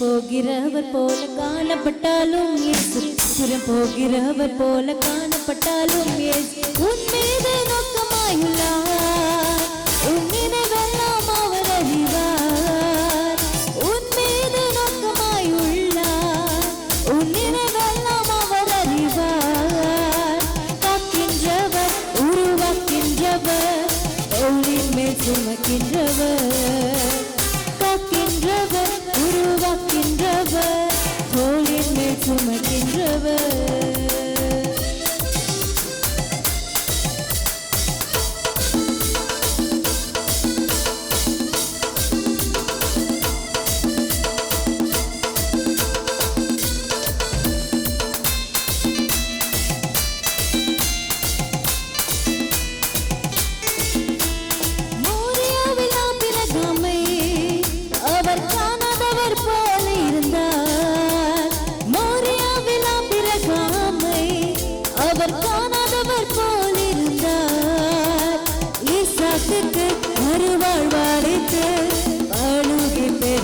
போகிறவர் போல காணப்பட்டாலும் இயேசு. புறம் போகிறவர் போல காணப்பட்டாலும் இயேசு. உன் மீது நோக்கமாயுள்ளார். உன் நினைவெல்லாம் அவர் அறிவார். உன் மீது நோக்கமாயுள்ளார். உன் நினைவெல்லாம் அவர் அறிவார். காக்கின்றவர் உருவாக்கின்றவர். தோளின் மேல் சுமக்கின்றவர்.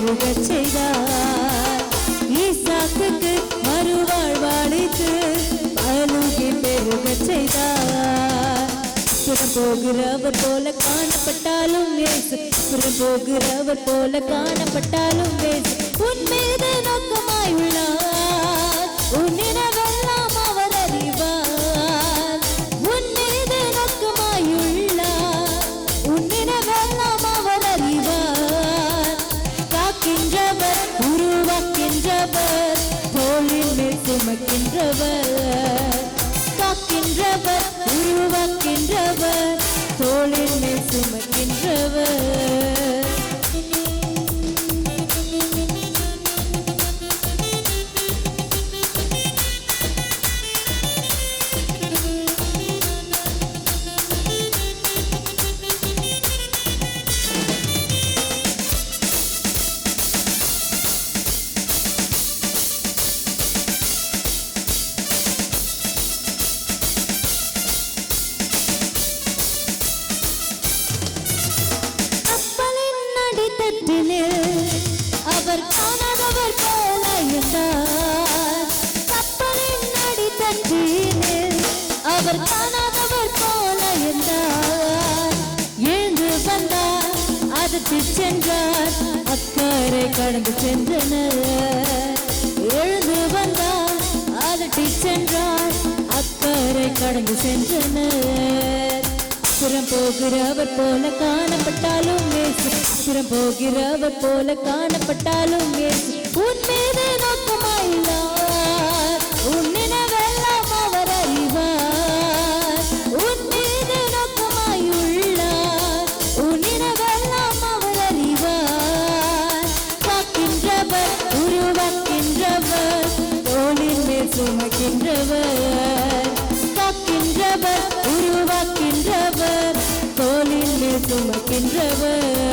அழுகி செய்தார். ஈசாக்குக்கு மறுவாழ்வளித்து அழுகி பெருகச் செய்தார். புறம் போகிறவர் போல காணப்பட்டாலும் வேசு புறம் போகிறவர் போல காணப்பட்டாலும் வேசு உன் மீது நோக்கமாய் உள்ளார். காக்கின்றவர் காக்கின்றவர் உருவாக்கின்றவர் தோளின் மேல் சுமக்கின்ற கப்பலின் அடித்தட்டினில் அவர் காணாதவர் போல இருந்தார். கப்பலின் நடி அடித்தட்டினில் அவர் காணாதவர் போல இருந்தார். எழுந்து வந்தார் அதற்கு சென்றார். அக்கறை கடந்து சென்றனர். எழுந்து வந்தார் அதட்டி சென்றார். அக்கறை கடந்து சென்றனர். புறம் போகிறவர் போல காணப்பட்டாலும் ஏசு. புறம் போகிறவர் போல காணப்பட்டாலும் ஏசு. உன் மீது நோக்கமாயில்லார் உன் நினைவெல்லாம் சுமக்கின்றவர்